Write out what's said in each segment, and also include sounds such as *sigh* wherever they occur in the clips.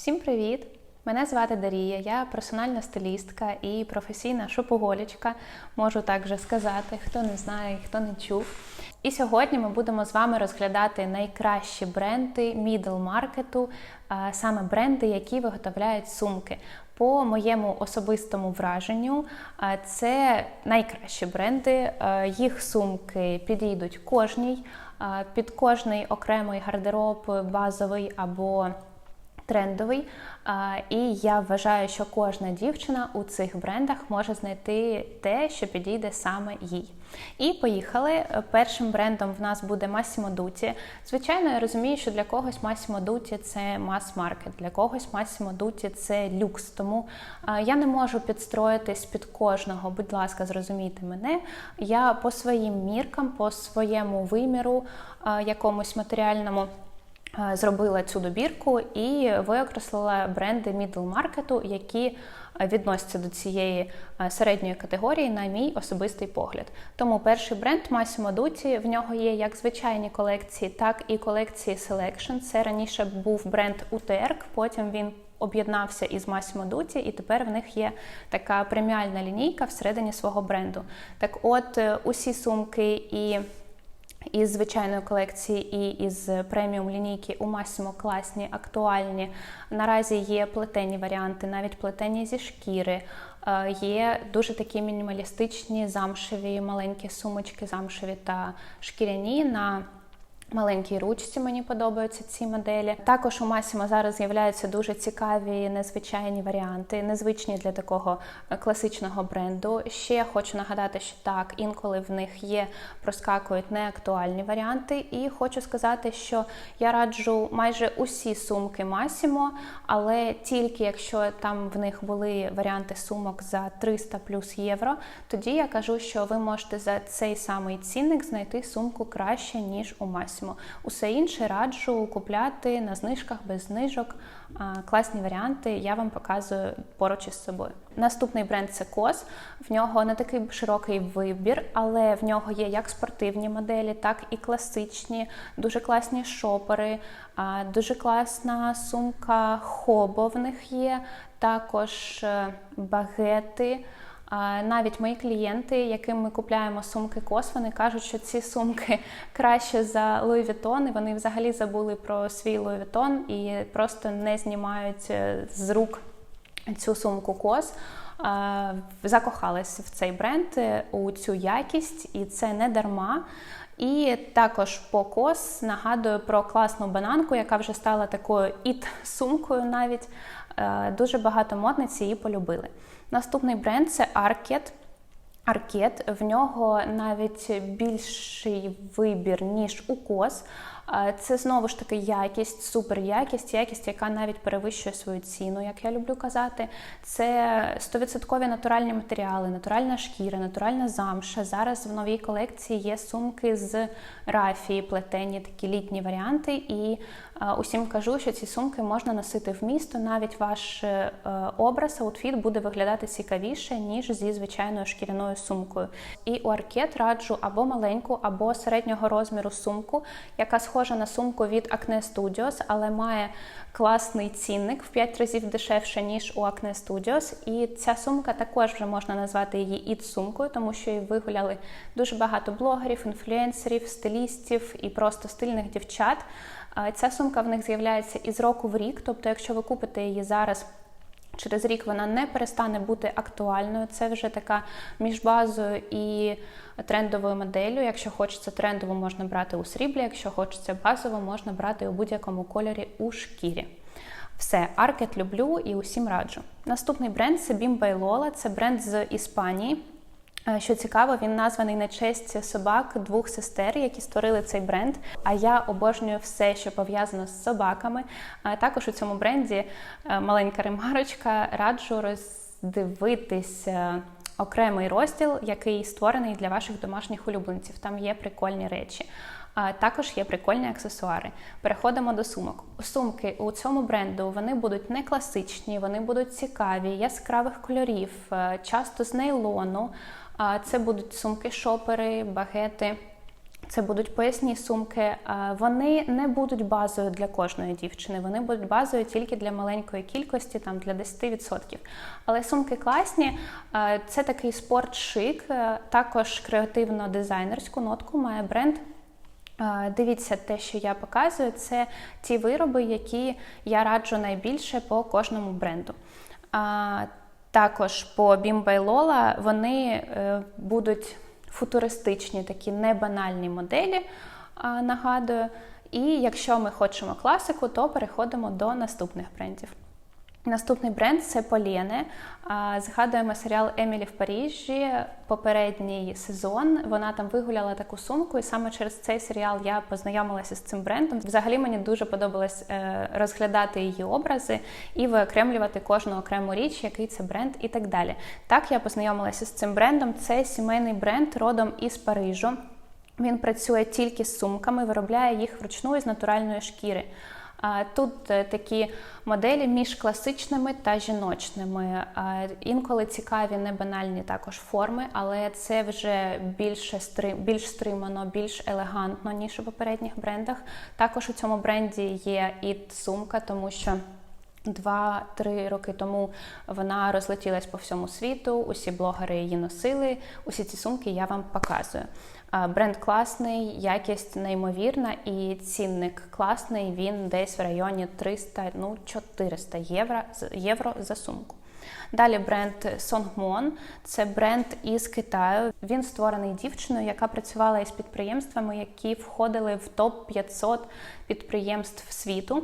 Всім привіт! Мене звати Дарія, я персональна стилістка і професійна шопоголічка, можу так же сказати, хто не знає, хто не чув. І сьогодні ми будемо з вами розглядати найкращі бренди мідл маркету, саме бренди, які виготовляють сумки. По моєму особистому враженню, це найкращі бренди. Їх сумки підійдуть кожній, під кожний окремий гардероб, базовий або трендовий. І я вважаю, що кожна дівчина у цих брендах може знайти те, що підійде саме їй. І поїхали. Першим брендом в нас буде Massimo Dutti. Звичайно, я розумію, що для когось Massimo Dutti – це мас-маркет, для когось Massimo Dutti – це люкс. Тому я не можу підстроїтись під кожного. Будь ласка, зрозумійте мене. Я по своїм міркам, по своєму виміру, якомусь матеріальному. Е, Зробила цю добірку і виокреслила бренди мідл маркету, які е, відносяться до цієї е, середньої категорії, на мій особистий погляд. Тому перший бренд Massimo Dutti, в нього є як звичайні колекції, так і колекції Selection. Це раніше був бренд UTERK, потім він об'єднався із Massimo Dutti, і тепер в них є така преміальна лінійка всередині свого бренду. Так, от усі сумки і із звичайної колекції і із преміум лінійки у Масімо класні, актуальні. Наразі є плетені варіанти, навіть плетені зі шкіри. Е, Є дуже такі мінімалістичні замшеві маленькі сумочки, замшеві та шкіряні на Маленькій ручці мені подобаються ці моделі. Також у Massimo зараз з'являються дуже цікаві незвичайні варіанти, незвичні для такого е, класичного бренду. Ще хочу нагадати, що так, інколи в них є, проскакують неактуальні варіанти. І хочу сказати, що я раджу майже усі сумки Massimo, але тільки якщо там в них були варіанти сумок за 300 плюс євро, тоді я кажу, що ви можете за цей самий цінник знайти сумку краще, ніж у Massimo. Усе інше раджу купляти на знижках без знижок. Класні варіанти я вам показую поруч із собою. Наступний бренд це COS. В нього не такий широкий вибір, але в нього є як спортивні моделі, так і класичні, дуже класні шопери, дуже класна сумка хобо в них є, також е, багети. Навіть мої клієнти, яким ми купляємо сумки кос, вони кажуть, що ці сумки *laughs* краще за Louis Vuitton, і Вони взагалі забули про свій Louis Vuitton і просто не знімають е, з рук цю сумку кос. Закохались в цей бренд е, у цю якість, і це не дарма. І також по кос нагадую про класну бананку, яка вже стала такою іт-сумкою навіть. Е, дуже багато модниць її полюбили. Наступний бренд це Arket. Аркет, в нього навіть більший вибір, ніж у кос. Це знову ж таки якість, супер якість, яка навіть перевищує свою ціну, як я люблю казати. Це 100% натуральні матеріали, натуральна шкіра, натуральна замша. Зараз в новій колекції є сумки з рафії, плетені, такі літні варіанти. І усім кажу, що ці сумки можна носити в місто. Навіть ваш е, образ, аутфіт буде виглядати цікавіше, ніж зі звичайною шкіряною сумкою. І у аркет раджу або маленьку, або середнього розміру сумку, яка схожа на сумку від Acne Studios, але має класний цінник в 5 разів дешевше, ніж у Acne Studios. І ця сумка також вже можна назвати її ід-сумкою, тому що її вигуляли дуже багато блогерів, інфлюенсерів, стилістів і просто стильних дівчат. Ця сумка в них з'являється із року в рік, тобто, якщо ви купите її зараз. Через рік вона не перестане бути актуальною. Це вже така між базою і трендовою моделлю. Якщо хочеться трендову, можна брати у сріблі, якщо хочеться базову, можна брати у будь-якому кольорі у шкірі. Все, Аркет люблю і усім раджу. Наступний бренд це Bimba Lola, це бренд з Іспанії. Що цікаво, він названий на честь собак двох сестер, які створили цей бренд. А я обожнюю все, що пов'язано з собаками. А Також у цьому бренді маленька ремарочка. Раджу роздивитись окремий розділ, який створений для ваших домашніх улюбленців. Там є прикольні речі. А також є прикольні аксесуари. Переходимо до сумок. Сумки у цьому бренду вони будуть не класичні, вони будуть цікаві, яскравих кольорів, часто з нейлону. Це будуть сумки-шопери, багети. Це будуть поясні сумки. Вони не будуть базою для кожної дівчини. Вони будуть базою тільки для маленької кількості, там для 10%. Але сумки класні. Це такий спорт-шик, е, також креативно-дизайнерську нотку має бренд. Дивіться, те, що я показую, це ті вироби, які я раджу найбільше по кожному бренду. Також по Бімбайлола вони е, будуть футуристичні, такі небанальні моделі, нагадую. І якщо ми хочемо класику, то переходимо до наступних брендів. Наступний бренд це Полєне. Згадуємо серіал Емілі в Парижі, попередній сезон. Вона там вигуляла таку сумку, і саме через цей серіал я познайомилася з цим брендом. Взагалі мені дуже подобалось е, розглядати її образи і виокремлювати кожну окрему річ, який це бренд, і так далі. Так я познайомилася з цим брендом. Це сімейний бренд родом із Парижу. Він працює тільки з сумками, виробляє їх вручну із натуральної шкіри. Тут е, такі моделі між класичними та жіночними. Інколи цікаві небанальні також форми, але це вже більше стри- більш стримано, більш елегантно, ніж у попередніх брендах. Також у цьому бренді є і сумка, тому що. Два-три роки тому вона розлетілась по всьому світу. Усі блогери її носили. Усі ці сумки я вам показую. Бренд класний, якість неймовірна і цінник класний. Він десь в районі 300, ну 400 євро, євро за сумку. Далі бренд Songmon. Це бренд із Китаю. Він створений дівчиною, яка працювала із підприємствами, які входили в топ 500 підприємств світу.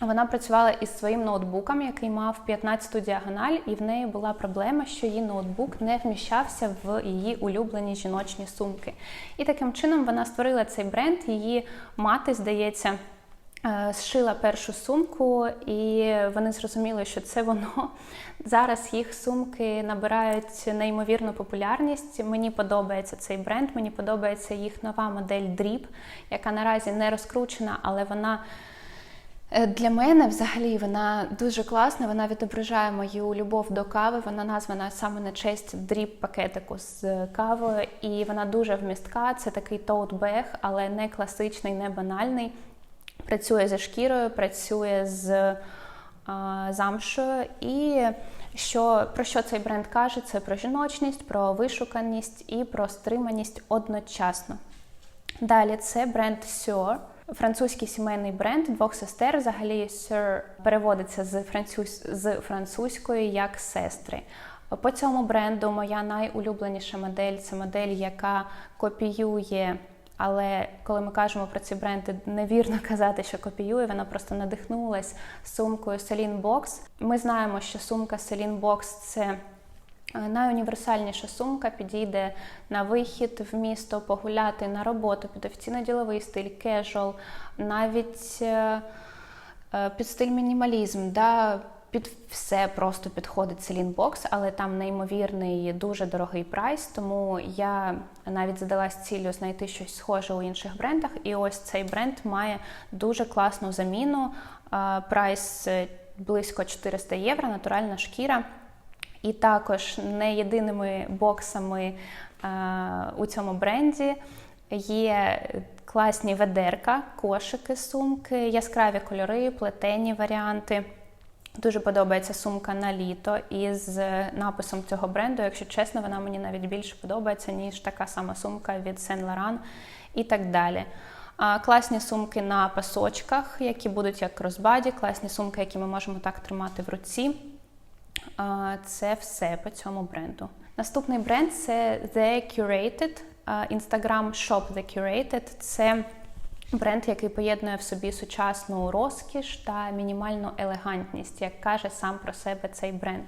Вона працювала із своїм ноутбуком, який мав 15-ту діагональ, і в неї була проблема, що її ноутбук не вміщався в її улюблені жіночні сумки. І таким чином вона створила цей бренд. Її мати, здається, е, зшила першу сумку, і вони зрозуміли, що це воно. *laughs* Зараз їх сумки набирають неймовірну популярність. Мені подобається цей бренд, мені подобається їх нова модель Drip, яка наразі не розкручена, але вона. Е, Для мене взагалі вона дуже класна. Вона відображає мою любов до кави. Вона названа саме на честь дріб пакетику з кавою, і вона дуже вмістка. Це такий тоутбег, але не класичний, не банальний. Працює зі шкірою, працює з а, замшою. І що про що цей бренд каже? Це про жіночність, про вишуканість і про стриманість одночасно. Далі це бренд Sure. Французький сімейний бренд двох сестер. Взагалі Sir переводиться з, француз... з французької як сестри. По цьому бренду моя найулюбленіша модель це модель, яка копіює. Але коли ми кажемо про ці бренди, невірно казати, що копіює, вона просто надихнулась сумкою Celine Box. Ми знаємо, що сумка Celine Box – це Найуніверсальніша сумка підійде на вихід в місто, погуляти на роботу під офіційно-діловий стиль, кежуал, навіть е, е, під стиль мінімалізм. Да, під все просто підходить Box, але там неймовірний, дуже дорогий прайс, тому я навіть задалась ціллю знайти щось схоже у інших брендах. І ось цей бренд має дуже класну заміну. Прайс близько 400 євро, натуральна шкіра. І також не єдиними боксами е, у цьому бренді є класні ведерка, кошики, сумки, яскраві кольори, плетені варіанти. Дуже подобається сумка на літо із написом цього бренду. Якщо чесно, вона мені навіть більше подобається, ніж така сама сумка від Saint Laurent і так далі. Класні сумки на пасочках, які будуть як розбаді, класні сумки, які ми можемо так тримати в руці. Це все по цьому бренду. Наступний бренд це The Curated, Instagram Shop The Curated. Це бренд, який поєднує в собі сучасну розкіш та мінімальну елегантність, як каже сам про себе цей бренд.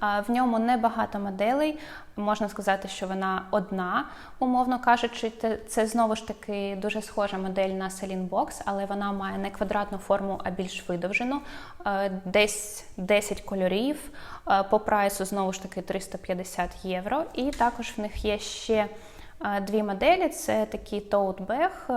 В ньому небагато моделей. Можна сказати, що вона одна, умовно кажучи, це знову ж таки дуже схожа модель на Box, але вона має не квадратну форму, а більш видовжену. Десь 10 кольорів. По прайсу знову ж таки 350 євро. І також в них є ще дві моделі: це такий тоутбег.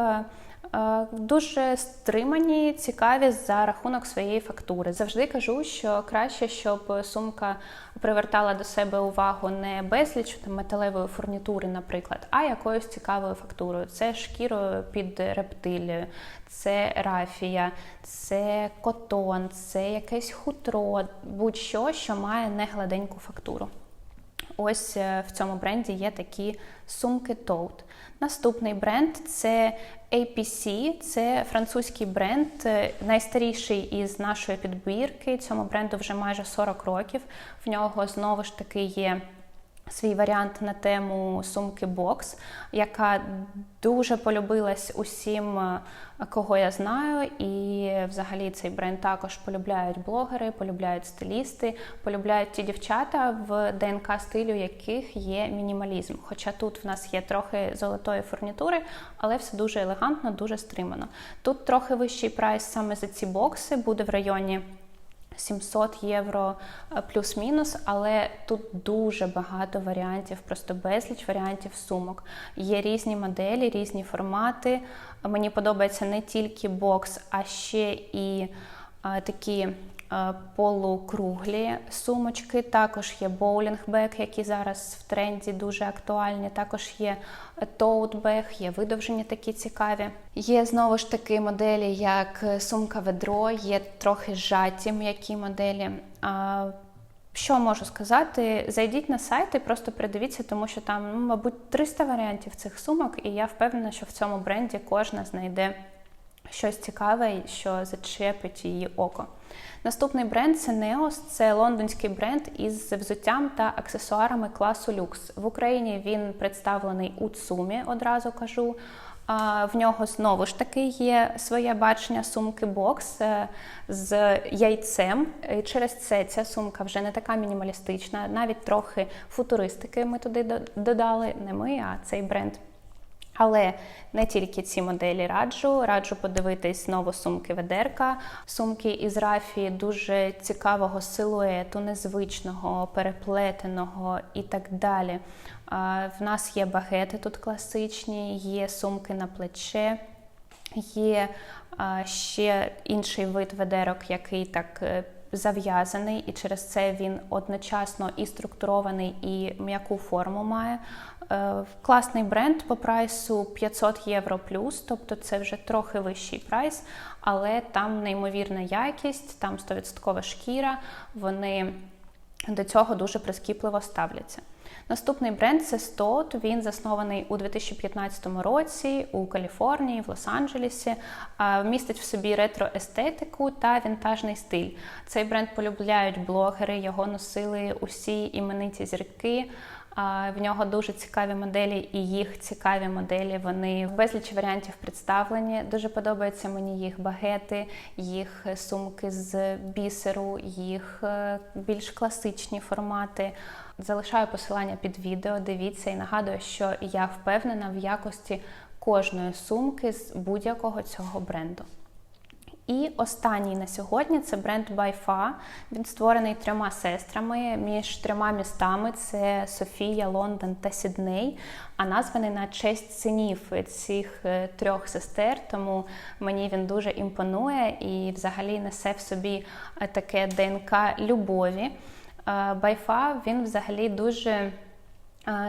Е, Дуже стримані, цікаві за рахунок своєї фактури. Завжди кажу, що краще, щоб сумка привертала до себе увагу не безліч там, металевої фурнітури, наприклад, а якоюсь цікавою фактурою. Це шкірою під рептилією, це рафія, це котон, це якесь хутро, будь-що, що має не гладеньку фактуру. Ось е, в цьому бренді є такі сумки Tote. Наступний бренд це APC, це французький бренд, е, найстаріший із нашої підбірки. Цьому бренду вже майже 40 років. В нього знову ж таки є. Свій варіант на тему сумки бокс, яка дуже полюбилась усім, е, кого я знаю. І взагалі цей бренд також полюбляють блогери, полюбляють стилісти, полюбляють ті дівчата, в ДНК стилю яких є мінімалізм. Хоча тут в нас є трохи золотої фурнітури, але все дуже елегантно, дуже стримано. Тут трохи вищий прайс саме за ці бокси буде в районі. 700 євро е, плюс-мінус, але тут дуже багато варіантів, просто безліч варіантів сумок. Є різні моделі, різні формати. Мені подобається не тільки бокс, а ще і е, такі полукруглі сумочки. Також є боулінгбек, які зараз в тренді дуже актуальні. Також є тоутбег, є видовжені такі цікаві. Є знову ж таки моделі, як сумка ведро, є трохи зжаті м'які моделі. Що можу сказати? Зайдіть на сайт і просто придивіться, тому що там, ну, мабуть, 300 варіантів цих сумок, і я впевнена, що в цьому бренді кожна знайде щось цікаве, що зачепить її око. Наступний бренд це Neos, це лондонський бренд із взуттям та аксесуарами класу люкс. В Україні він представлений у Цумі, одразу кажу. В нього знову ж таки є своє бачення сумки бокс е, з яйцем. І Через це ця сумка вже не така мінімалістична, навіть трохи футуристики ми туди додали. Не ми, а цей бренд. Але не тільки ці моделі раджу, раджу подивитись знову сумки ведерка, сумки із рафії дуже цікавого силуету, незвичного, переплетеного і так далі. В нас є багети тут класичні, є сумки на плече, є ще інший вид ведерок, який так. Е, зав'язаний, і через це він одночасно і структурований, і м'яку форму має. Е, класний бренд по прайсу 500 євро плюс, тобто це вже трохи вищий прайс, але там неймовірна якість, там 100% шкіра, вони до цього дуже прискіпливо ставляться. Наступний бренд це Stott, Він заснований у 2015 році у Каліфорнії, в Лос-Анджелесі. Містить в собі ретро-естетику та вінтажний стиль. Цей бренд полюбляють блогери, його носили усі імениті зірки. В нього дуже цікаві моделі, і їх цікаві моделі. Вони в безліч варіантів представлені. Дуже подобаються мені їх багети, їх сумки з бісеру, їх е, більш класичні формати. Залишаю посилання під відео. Дивіться і нагадую, що я впевнена в якості кожної сумки з будь-якого цього бренду. І останній на сьогодні це бренд Байфа. Він створений трьома сестрами між трьома містами: це Софія, Лондон та Сідней. А названий на честь синів цих е, трьох сестер. Тому мені він дуже імпонує і взагалі несе в собі е, таке ДНК любові. Байфа він взагалі дуже.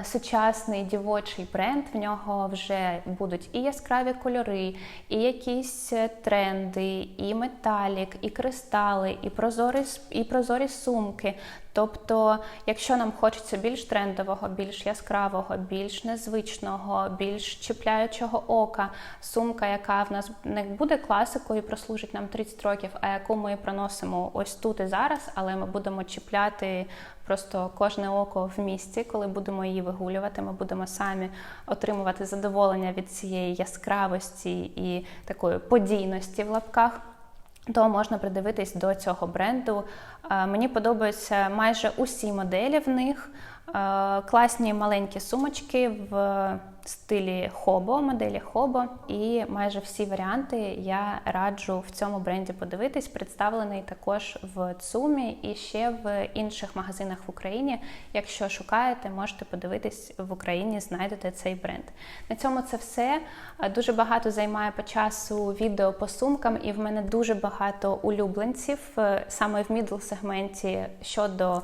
Сучасний дівочий бренд, в нього вже будуть і яскраві кольори, і якісь е, тренди, і металік, і кристали, і прозорі і прозорі сумки. Тобто, якщо нам хочеться більш трендового, більш яскравого, більш незвичного, більш чіпляючого ока, сумка, яка в нас не буде класикою, прослужить нам 30 років, а яку ми проносимо ось тут і зараз, але ми будемо чіпляти просто кожне око в місці, коли будемо її вигулювати, ми будемо самі отримувати задоволення від цієї яскравості і такої подійності в лапках то можна придивитись до цього бренду. Е, мені подобаються майже усі моделі в них. Е, класні маленькі сумочки в стилі хобо, моделі хобо, і майже всі варіанти я раджу в цьому бренді подивитись. Представлений також в ЦУМі і ще в інших магазинах в Україні. Якщо шукаєте, можете подивитись в Україні, знайдете цей бренд. На цьому це все. Дуже багато займає по часу відео по сумкам, і в мене дуже багато улюбленців е, саме в мідл сегменті щодо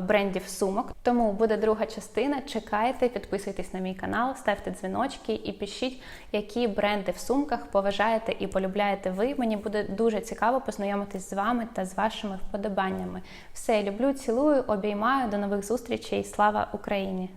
брендів сумок. Тому буде друга частина. Чекайте, підписуйтесь на мій канал, ставте дзвіночки і пишіть, які бренди в сумках поважаєте і полюбляєте ви. Мені буде дуже цікаво познайомитись з вами та з вашими вподобаннями. Все люблю, цілую, обіймаю. До нових зустрічей. Слава Україні!